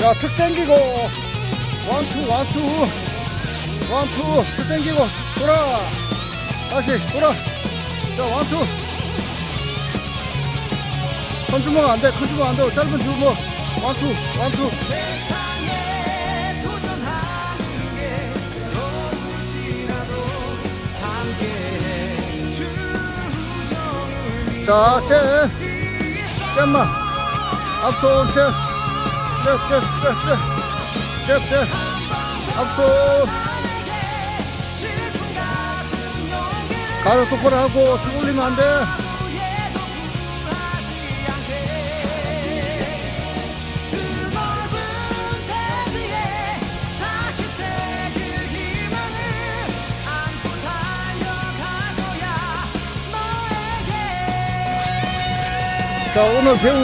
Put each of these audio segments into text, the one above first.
자, 턱 당기고. 원투, 원투. 원투. 턱 당기고. 돌아. 다시, 돌아. 자, 원투. 큰 주먹 안 돼. 큰 주먹 안 돼. 짧은 주먹. 원투, 원투. 자, 쟤. 쟤만. 앞손, 쟤. 같은 용기를 가서 똑바로 하고, 쭉 올리면 안 돼. 후회도 굴하지 않게 그 넓은 대지에 다시 새길 희망을 안고 달려갈 거야 너에게 자, 오늘 배운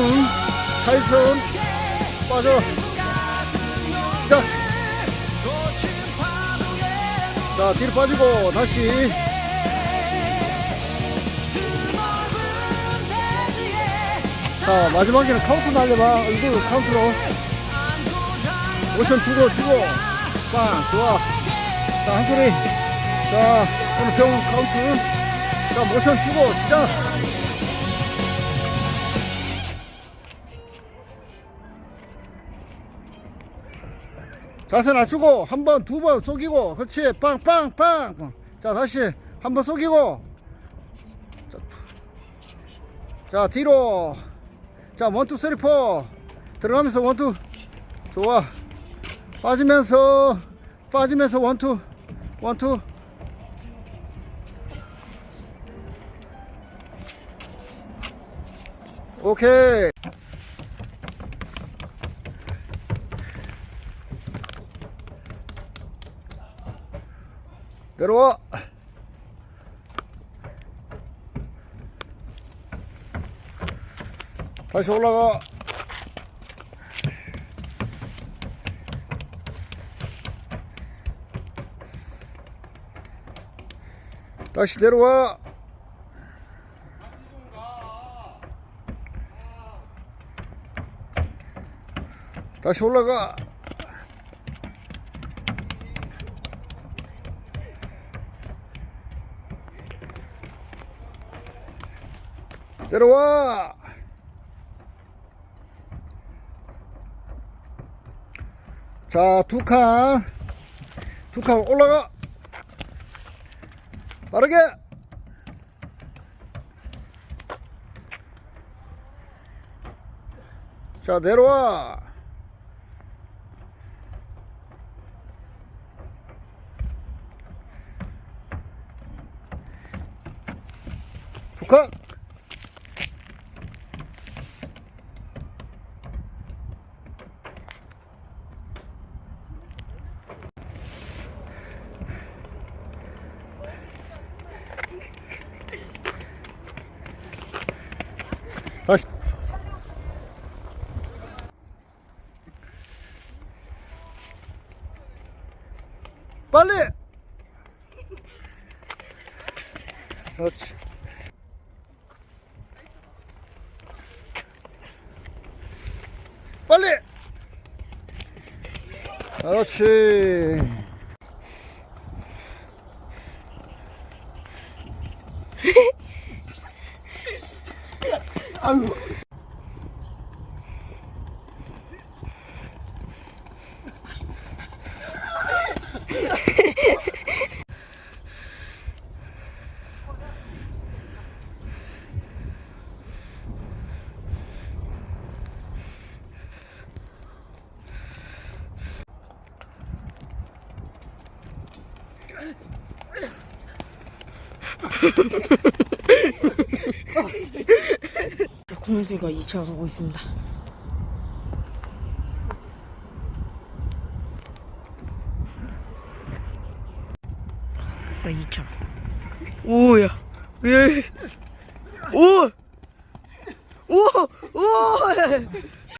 타이슨 빠져. 시작. 자, 뒤로 빠지고, 다시. 자, 마지막에는 카운트 날려봐. 얼굴 카운트로. 모션 주고, 주고. 빵, 좋아. 자, 한 소리. 자, 오늘 배운 카운트. 자, 모션 주고, 시작. 자세 낮추고 한 번 두 번 속이고 그렇지. 빵빵빵. 자 다시 한 번 속이고. 자, 자 뒤로. 자 원투 쓰리 포. 들어가면서 원투. 좋아. 빠지면서 빠지면서 원투. 원투. 오케이 내려와. 다시 올라가. 다시 내려와. 다시 올라가. 내려와. 자, 두 칸. 두 칸 올라가. 빠르게. 자, 내려와. 두 칸. 다시. 빨리. 그렇지. 빨리. 그렇지. 아 유. 공연수가 2차 가고 있습니다. 야, 2차. 오야. 예. 오! 오! 오!